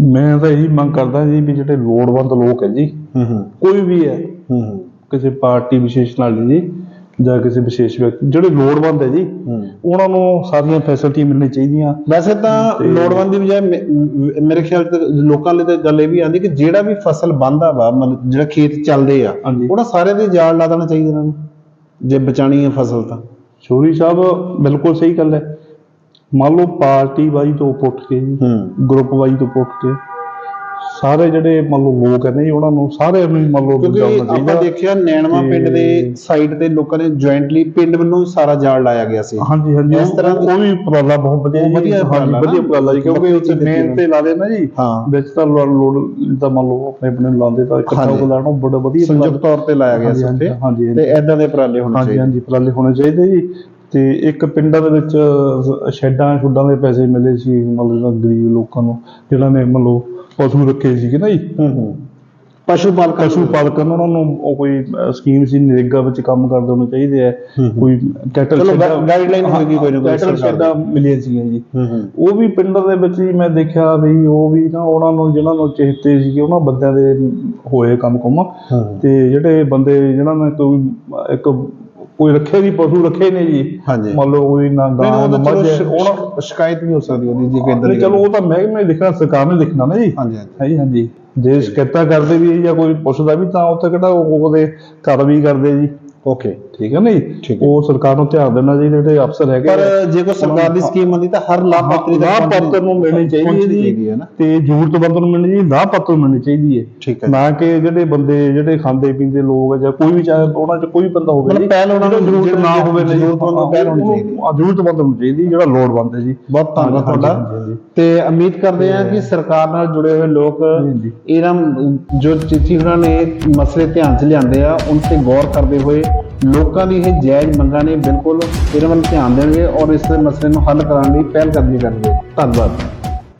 ਮੈਂ ਤਾਂ ਇਹੀ ਮੰਗ ਕਰਦਾ ਜੀ ਵੀ ਜਿਹੜੇ ਲੋੜਵੰਦ ਲੋਕ ਹੈ ਜੀ ਹੂੰ ਹੂੰ। ਕੋਈ ਵੀ ਹੈ ਹੂੰ ਹੂੰ। ਕਿਸੇ ਪਾਰਟੀ ਵਿਸ਼ੇਸ਼ ਨਾਲ ਨਹੀਂ ਜੀ ਜਾਂ ਕਿਸੇ ਵਿਸ਼ੇਸ਼ ਵਿਅਕਤੀ ਜਿਹੜੇ ਲੋੜਵੰਦ ਹੈ ਜੀ ਉਹਨਾਂ ਨੂੰ ਸਾਰੀਆਂ ਫੈਸਿਲਿਟੀ ਮਿਲਣੀ ਚਾਹੀਦੀਆਂ। ਵੈਸੇ ਤਾਂ ਲੋੜਵੰਦ ਦੀ ਬਜਾਏ ਮੇ- ਮੇਰੇ ਖਿਆਲ ਤੇ ਲੋਕਾਂ ਲਈ ਤਾਂ ਗੱਲ ਇਹ ਵੀ ਆਂਦੀ ਕਿ ਜਿਹੜਾ ਵੀ ਫਸਲ ਬੰਦਾ ਵਾ ਮਤਲਬ ਜਿਹੜਾ ਖੇਤ ਚੱਲਦੇ ਆ ਹਾਂਜੀ। ਉਹਨਾਂ ਸਾਰਿਆਂ ਦੇ ਜਾਲ ਲਾ ਦੇਣਾ ਚਾਹੀਦਾ ਇਹਨਾਂ ਨੂੰ ਜੇ ਬਚਾਣੀ ਹੈ ਫਸਲ ਤਾਂ। ਸ਼ੋਰੀ ਸਾਹਿਬ ਬਿਲਕੁਲ ਸਹੀ ਗੱਲ ਹੈ। ਮੰਨ ਲਓ ਪਾਰਟੀ ਵਾਈ ਤੋਂ ਪੁੱਟ ਕੇ ਜੀ ਹੂੰ। ਗਰੁੱਪ ਵਾਈ ਤੋਂ ਪੁੱਟ ਕੇ ਸਾਰੇ ਜਿਹੜੇ ਮੰਨ ਲਓ ਲੋਕ ਹੈ ਨਹੀਂ ਉਹਨਾਂ ਨੂੰ ਸਾਰਿਆਂ ਨੂੰ ਹੀ ਮੰਨ ਲਓ ਕਿਉਂਕਿ ਬਚਾਉਣਾ ਆਪਾਂ ਚਾਹੀਦਾ। ਦੇਖਿਆ ਨੈਣਵਾ ਪਿੰਡ ਦੇ ਸਾਈਡ ਤੇ ਲੋਕਾਂ ਨੇ ਜੁਆਇੰਟਲੀ ਪਿੰਡ ਵੱਲੋਂ ਹੀ ਸਾਰਾ ਜਾਲ ਲਾਇਆ ਗਿਆ ਸੀ। ਹਾਂਜੀ ਹਾਂਜੀ ਇਸ ਤਰ੍ਹਾਂ ਉਹ ਵੀ ਉਪਰਾਲਾ ਬਹੁਤ ਵਧੀਆ ਉਹ ਜੀ। ਵਧੀਆ ਹਾਂਜੀ ਉਪਰਾਲਾ ਵਧੀਆ ਨਾ। ਉਪਰਾਲਾ ਜੀ ਕਿਉਂਕਿ ਉੱਥੇ ਦਿੱਤੀ ਮੇਨ ਤੇ ਲਾ ਦੇ ਨਾ ਜੀ। ਹਾਂ। ਵਿੱਚ ਤਾਂ ਲੋ- ਲੋੜ ਤਾਂ ਮੰਨ ਲਓ ਆਪਣੇ ਆਪਣੇ ਨੂੰ ਲਾਉਂਦੇ ਤਾਂ ਇਕੱਠਾ ਹਾਂਜੀ। ਕੋ ਲਾਣਾ ਬੜਾ ਵਧੀਆ ਸੰਯੁਕਤ ਤੌਰ ਤੇ ਲਾਇਆ ਗਿਆ ਸੀ ਹਾਂਜੀ, ਉੱਥੇ। ਹਾਂਜੀ, ਹਾਂਜੀ। ਤੇ ਐਦਾਂ ਦੇ ਉਪਰਾਲੇ ਹੋਣੇ ਹਾਂਜੀ ਚਾਹੀਦੇ। ਹਾਂਜੀ ਉਪਰਾਲੇ ਹੋਣੇ ਚਾਹੀਦੇ ਜੀ। ਤੇ ਇੱਕ ਪਿੰਡਾਂ ਦੇ ਵਿੱਚ ਸ਼ੈੱਡਾਂ ਸ਼ੁੱਡਾਂ ਦੇ ਪੈਸੇ ਮਿਲੇ ਸੀ ਮਤਲਬ ਜਿਹੜਾ ਗਰੀਬ ਲੋਕਾਂ ਨੂੰ ਜਿਹੜਾ ਨੇ ਮੰਨ ਲਓ ਪਸ਼ੂ ਰੱਖੇ ਸੀਗੇ ਨਾ ਜੀ ਹੂੰ ਹੂੰ। ਪਸ਼ੂ ਪਾਲਕ ਪਸ਼ੂ ਪਾਲਕਾਂ ਨੂੰ ਉਹਨਾਂ ਨੂੰ ਉਹ ਕੋਈ ਸਕੀਮ ਸੀ ਨਰੇਗਾ ਵਿੱਚ ਕੰਮ ਕਰਦੇ ਹੋਣੇ ਚਾਹੀਦੇ ਹੂੰ। ਕੋਈ ਕੈਟਲ ਚਲੋ, ਗਾ- guideline ਹੋਏਗੀ ਕੋਈ ਨਾ ਕੋਈ ਕੈਟਲ। ਸ਼ੈੱਡਾਂ ਮਿਲੀਆਂ ਸੀਗੀਆਂ ਜੀ। ਉਹ ਵੀ ਪਿੰਡਾਂ ਦੇ ਵਿੱਚ ਹੀ ਮੈਂ ਦੇਖਿਆ ਵੀ ਉਹ ਵੀ ਨਾ ਉਹਨਾਂ ਨੂੰ ਜਿਹਨਾਂ ਨੂੰ ਚਿਹਤੇ ਸੀਗੇ ਉਹਨਾਂ ਬੰਦਿਆਂ ਦੇ ਹੋਏ ਕੰਮ ਕੁਮ ਤੇ ਜਿਹੜੇ ਬੰਦੇ ਜਿਹਨਾਂ ਨੇ ਕੋਈ ਇੱਕ ਕੋਈ ਰੱਖੇ ਦੀ ਪਸ਼ੂ ਰੱਖੇ ਨੇ ਜੀ। ਹਾਂਜੀ। ਮੰਨ ਲਓ ਕੋਈ ਨਾ ਨਹੀਂ, ਗਾਂ ਉਹ ਨਾ ਤਾਂ ਮੱਝ ਚਲੋ ਸ਼ਿ- ਸ਼ਿਕਾਇਤ ਵੀ ਹੋ ਸਕਦੀ ਉਹਦੀ ਜੇ ਏਦਾਂ ਨਹੀਂ ਚਲੋ ਉਹ ਤਾਂ ਮਹਿਕਮੇ ਨੇ ਦੇਖਣਾ ਸਰਕਾਰ ਨੇ ਦੇਖਣਾ ਨਾ ਜੀ। ਹਾਂਜੀ ਹਾਂਜੀ। ਹਾਂਜੀ ਹਾਂਜੀ। ਜੇ ਸ਼ਿਕਾਇਤਾਂ ਕਰਦੇ ਵੀ ਜਾਂ ਕੋਈ ਪੁੱਛਦਾ ਵੀ ਤਾਂ ਉੱਥੇ ਕਿਹੜਾ ਉਹ ਉਹਦੇ ਘਰ ਵੀ ਕਰਦੇ ਜੀ। ਓਕੇ ਠੀਕ ਹੈ ਨਾ ਜੀ? ਠੀਕ ਹੈ। ਉਹ ਸਰਕਾਰ ਨੂੰ ਧਿਆਨ ਦੇਣਾ ਚਾਹੀਦਾ ਜਿਹੜੇ ਅਫਸਰ ਹੈਗੇ ਪਰ ਜੇ ਕੋਈ ਸਰਕਾਰ ਦੀ ਸਕੀਮ ਆਉਂਦੀ ਤਾਂ ਹਰ ਲਾਭਪਾਤਰੀ ਤੱਕ ਲਾਭਪਾਤਰ ਨੂੰ ਮਿਲਣੀ ਚਾਹੀਦੀ ਹੈ ਤੇ ਜ਼ਰੂਰਤਮੰਦ ਨੂੰ ਮਿਲਣੀ ਚਾਹੀਦੀ ਲਾਭਪਾਤਰ ਨੂੰ ਮਿਲਣੀ ਚਾਹੀਦੀ ਹੈ। ਠੀਕ ਹੈ ਨਾ ਕਿ ਜਿਹੜੇ ਬੰਦੇ ਜਿਹੜੇ ਖਾਂਦੇ ਪੀਂਦੇ ਲੋਕ ਜਾਂ ਕੋਈ ਵੀ ਚਾਹੇ ਉਹਨਾਂ 'ਚ ਕੋਈ ਬੰਦਾ ਹੋਵੇ ਜੀ, ਪਹਿਲ ਉਹਨਾਂ ਨੂੰ ਜ਼ਰੂਰਤ ਨਾ ਹੋਵੇ ਨਹੀਂ ਜ਼ਰੂਰਤਮੰਦ ਨੂੰ ਪਹਿਲ ਹੋਣੀ ਚਾਹੀਦੀ ਹਾਂ, ਜ਼ਰੂਰਤਮੰਦ ਨੂੰ ਚਾਹੀਦੀ ਜਿਹੜਾ ਲੋੜਵੰਦ ਹੈ ਜੀ। ਬਹੁਤ ਧੰਨਵਾਦ ਤੁਹਾਡਾ। ਤੇ ਉਮੀਦ ਕਰਦੇ ਹਾਂ ਕਿ ਸਰਕਾਰ ਨਾਲ ਜੁੜੇ ਹੋਏ ਲੋਕ। ਇਹਨਾਂ ਜੋ ਚਿੱਠੀ ਉਹਨਾਂ ਨੇ ਮਸਲੇ ਧਿਆਨ 'ਚ ਲਿਆਂਦੇ ਆ ਉਹਨਾਂ ਤੇ ਗੌਰ ਕਰਦੇ ਹੋਏ ਲੋਕਾਂ ਦੀ ਇਹ ਜਾਇਜ਼ ਮੰਗਾਂ ਨੇ ਬਿਲਕੁਲ ਇਹਨਾਂ ਵੱਲ ਧਿਆਨ ਦੇਣਗੇ ਔਰ ਇਸ ਮਸਲੇ ਨੂੰ ਹੱਲ ਕਰਾਉਣ ਲਈ ਪਹਿਲ ਕਰਨੀ ਕਰਨਗੇ। ਧੰਨਵਾਦ।